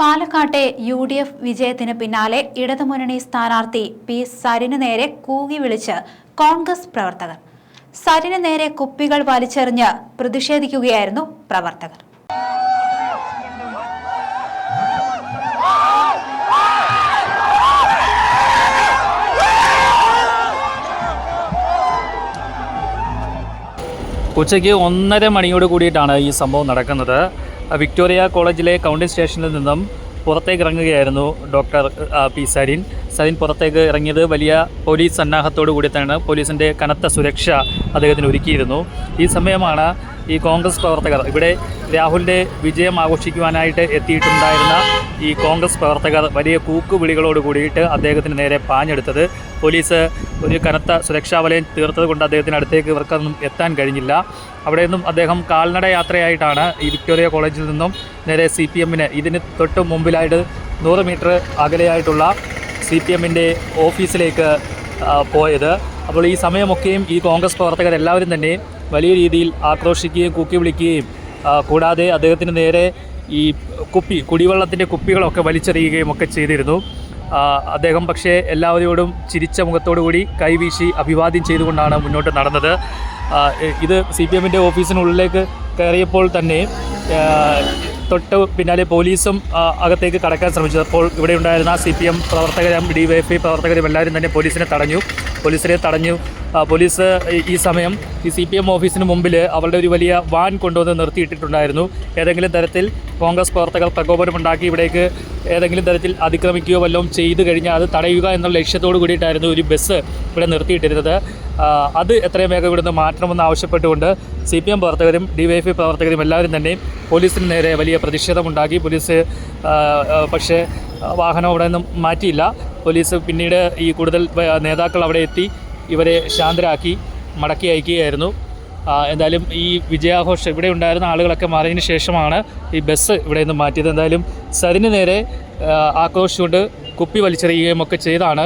പാലക്കാട്ടെ U D F വിജയത്തിന് പിന്നാലെ ഇടതുമുന്നണി സ്ഥാനാർത്ഥി പി സരിന് നേരെ കൂകി വിളിച്ച് കോൺഗ്രസ് പ്രവർത്തകർ. സരിന് നേരെ കുപ്പികൾ വലിച്ചെറിഞ്ഞ് പ്രതിഷേധിക്കുകയായിരുന്നു പ്രവർത്തകർ. ഉച്ചയ്ക്ക് ഒന്നര മണിയോട് കൂടിയിട്ടാണ് ഈ സംഭവം നടക്കുന്നത്. വിക്ടോറിയ കോളേജിലെ കൗണ്ടി സ്റ്റേഷനിൽ നിന്നും പുറത്തേക്ക് ഇറങ്ങുകയായിരുന്നു ഡോക്ടർ പി സരിൻ. സരിൻ പുറത്തേക്ക് ഇറങ്ങിയത് വലിയ പോലീസ് സന്നാഹത്തോടു കൂടി തന്നെയാണ് പോലീസിന്റെ കനത്ത സുരക്ഷ അദ്ദേഹത്തിന് ഒരുക്കിയിരുന്നു. ഈ സമയമാണ് ഈ കോൺഗ്രസ് പ്രവർത്തകർ ഇവിടെ രാഹുലിന്റെ വിജയം ആഘോഷിക്കുവാനായിട്ട് എത്തിയിട്ടുണ്ടായിരുന്ന ഈ കോൺഗ്രസ് പ്രവർത്തകർ വലിയ കൂക്കുവിളികളോട് കൂടിയിട്ട് അദ്ദേഹത്തിന് നേരെ പാഞ്ഞെടുത്തത്. പോലീസ് ഒരു കനത്ത സുരക്ഷാ വലയം തീർത്തത് കൊണ്ട് അദ്ദേഹത്തിന് അടുത്തേക്ക് ഇവർക്കൊന്നും എത്താൻ കഴിഞ്ഞില്ല. അവിടെ നിന്നും അദ്ദേഹം കാൽനട യാത്രയായിട്ടാണ് ഈ വിക്ടോറിയ കോളേജിൽ നിന്നും നേരെ സി പി എമ്മിന് ഇതിന് തൊട്ട് മുമ്പിലായിട്ട് നൂറ് മീറ്റർ അകലെയായിട്ടുള്ള സി പി എമ്മിന്റെ ഓഫീസിലേക്ക് പോയത്. അപ്പോൾ ഈ സമയമൊക്കെയും ഈ കോൺഗ്രസ് പ്രവർത്തകരെല്ലാവരും തന്നെ വലിയ രീതിയിൽ ആക്രോശിക്കുകയും കൂക്കി വിളിക്കുകയും കൂടാതെ അദ്ദേഹത്തിന് നേരെ ഈ കുപ്പി കുടിവെള്ളത്തിന്റെ കുപ്പികളൊക്കെ വലിച്ചെറിയുകയും ഒക്കെ ചെയ്തിരുന്നു. അദ്ദേഹം പക്ഷേ എല്ലാവരോടും ചിരിച്ച മുഖത്തോടുകൂടി കൈവീശി അഭിവാദ്യം ചെയ്തുകൊണ്ടാണ് മുന്നോട്ട് നടന്നത്. ഇത് സി പി എമ്മിന്റെ ഓഫീസിനുള്ളിലേക്ക് കയറിയപ്പോൾ തന്നെ തൊട്ട് പിന്നാലെ പോലീസും അകത്തേക്ക് കടക്കാൻ ശ്രമിച്ചത്. അപ്പോൾ ഇവിടെ ഉണ്ടായിരുന്ന സി പി എം പ്രവർത്തകരും ഡി വൈ എഫ് ഐ പ്രവർത്തകരും എല്ലാവരും തന്നെ പോലീസിനെ തടഞ്ഞു. പോലീസിനെ തടഞ്ഞു. പോലീസ് ഈ- സമയം ഈ സി പി എം ഓഫീസിന് മുമ്പിൽ അവരുടെ ഒരു വലിയ വാൻ കൊണ്ടുവന്ന് നിർത്തിയിട്ടിട്ടുണ്ടായിരുന്നു. ഏതെങ്കിലും തരത്തിൽ കോൺഗ്രസ് പ്രവർത്തകർ പ്രകോപനമുണ്ടാക്കി ഇവിടേക്ക് ഏതെങ്കിലും തരത്തിൽ അതിക്രമിക്കുകയോ വല്ലതും ചെയ്തു കഴിഞ്ഞാൽ അത് തടയുക എന്നുള്ള ലക്ഷ്യത്തോട് കൂടിയിട്ടായിരുന്നു ഒരു ബസ് ഇവിടെ നിർത്തിയിട്ടിരുന്നത്. അത് എത്രയും വേഗം ഇവിടുന്ന് മാറ്റണമെന്ന് ആവശ്യപ്പെട്ടുകൊണ്ട് സി പി എം പ്രവർത്തകരും ഡി വൈ എഫ് ഐ പ്രവർത്തകരും എല്ലാവരും തന്നെ പോലീസിന് നേരെ വലിയ പ്രതിഷേധമുണ്ടാക്കി. പോലീസ് പക്ഷേ വാഹനം അവിടെ നിന്നും മാറ്റിയില്ല. പോലീസ് പിന്നീട് ഈ കൂടുതൽ നേതാക്കൾ അവിടെ എത്തി. ഇവരെ ശാന്തരാക്കി മടക്കി അയക്കുകയായിരുന്നു. എന്തായാലും ഈ വിജയാഘോഷം ഇവിടെ ഉണ്ടായിരുന്ന ആളുകളൊക്കെ മാറിയതിന് ശേഷമാണ് ഈ ബസ് ഇവിടെ നിന്ന് മാറ്റിയത്. എന്തായാലും സരിന് നേരെ ആക്രോശിച്ചുകൊണ്ട് കുപ്പി വലിച്ചെറിയുകയും ഒക്കെ ചെയ്താണ്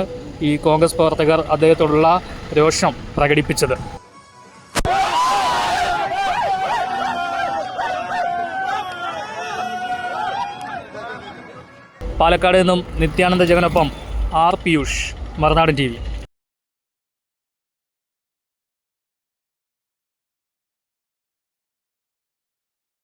ഈ കോൺഗ്രസ് പ്രവർത്തകർ അദ്ദേഹത്തോടുള്ള രോഷം പ്രകടിപ്പിച്ചത്. പാലക്കാട് നിന്നും Nithyananda ജഗനൊപ്പം R Piyush Marunadan T V.